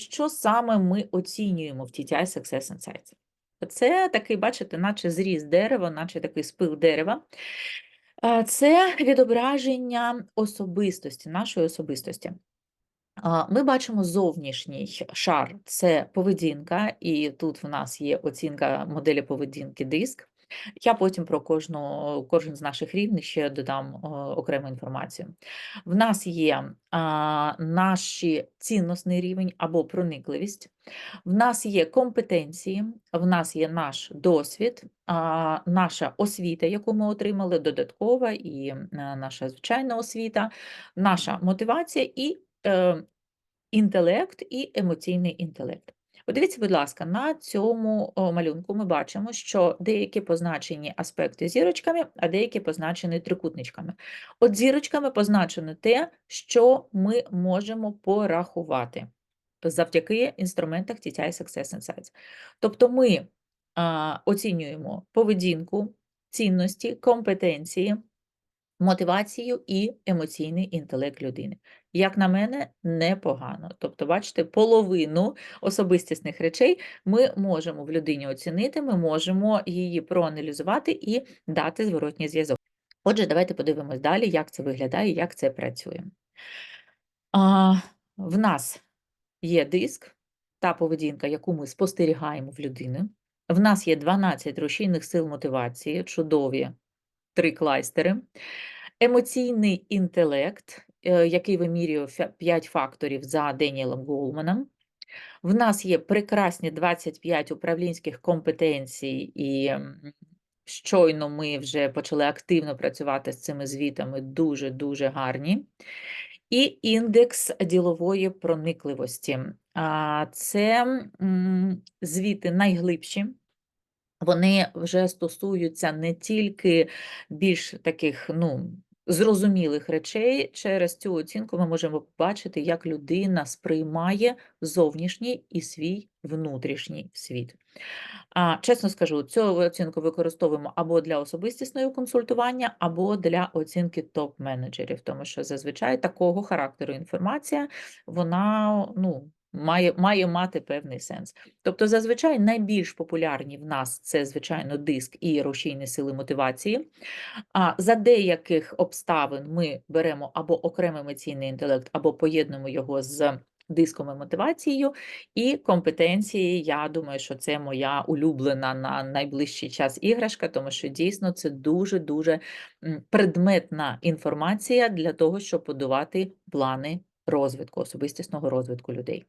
Що саме ми оцінюємо в TTI Success Insights? Це такий, бачите, наче зріз дерева, наче такий спил дерева. Це відображення особистості, нашої особистості. Ми бачимо зовнішній шар це поведінка, і тут в нас є оцінка моделі поведінки диск. Я потім про кожну, кожен з наших рівнів ще додам о, окрему інформацію. В нас є а, наш цінностний рівень або проникливість, в нас є компетенції, в нас є наш досвід, наша освіта, яку ми отримали, додаткова і е, наша звичайна освіта, наша мотивація і е, інтелект і емоційний інтелект. Подивіться, будь ласка, на цьому малюнку ми бачимо, що деякі позначені аспекти зірочками, а деякі позначені трикутничками. От зірочками позначено те, що ми можемо порахувати завдяки інструментах TTI Success Insights. Тобто ми а, оцінюємо поведінку, цінності, компетенції, мотивацію і емоційний інтелект людини. Як на мене, непогано. Тобто, бачите, половину особистісних речей ми можемо в людині оцінити, ми можемо її проаналізувати і дати зворотній зв'язок. Отже, давайте подивимось далі, як це виглядає, як це працює. А, В нас є диск, та поведінка, яку ми спостерігаємо в людини. В нас є 12 рушійних сил мотивації, чудові три кластери. Емоційний інтелект, е, який вимірює 5 факторів за Деніелом Голманом. В нас є прекрасні 25 управлінських компетенцій, і щойно ми вже почали активно працювати з цими звітами, дуже-дуже гарні. І індекс ділової проникливості. Це звіти найглибші. Вони вже стосуються не тільки більш таких, ну, зрозумілих речей. Через цю оцінку ми можемо побачити, як людина сприймає зовнішній і свій внутрішній світ. А, Чесно скажу, цю оцінку використовуємо або для особистісного консультування, або для оцінки топ-менеджерів, тому що зазвичай такого характеру інформація, вона, ну, має має мати певний сенс. Тобто, зазвичай найбільш популярні в нас це, звичайно, диск і рушійні сили мотивації. А за деяких обставин ми беремо або окремий емоційний інтелект, або поєднуємо його з диском і мотивацією, і компетенції. Я думаю, що це моя улюблена на найближчий час іграшка, тому що дійсно це дуже-дуже предметна інформація для того, щоб будувати плани розвитку, особистісного розвитку людей.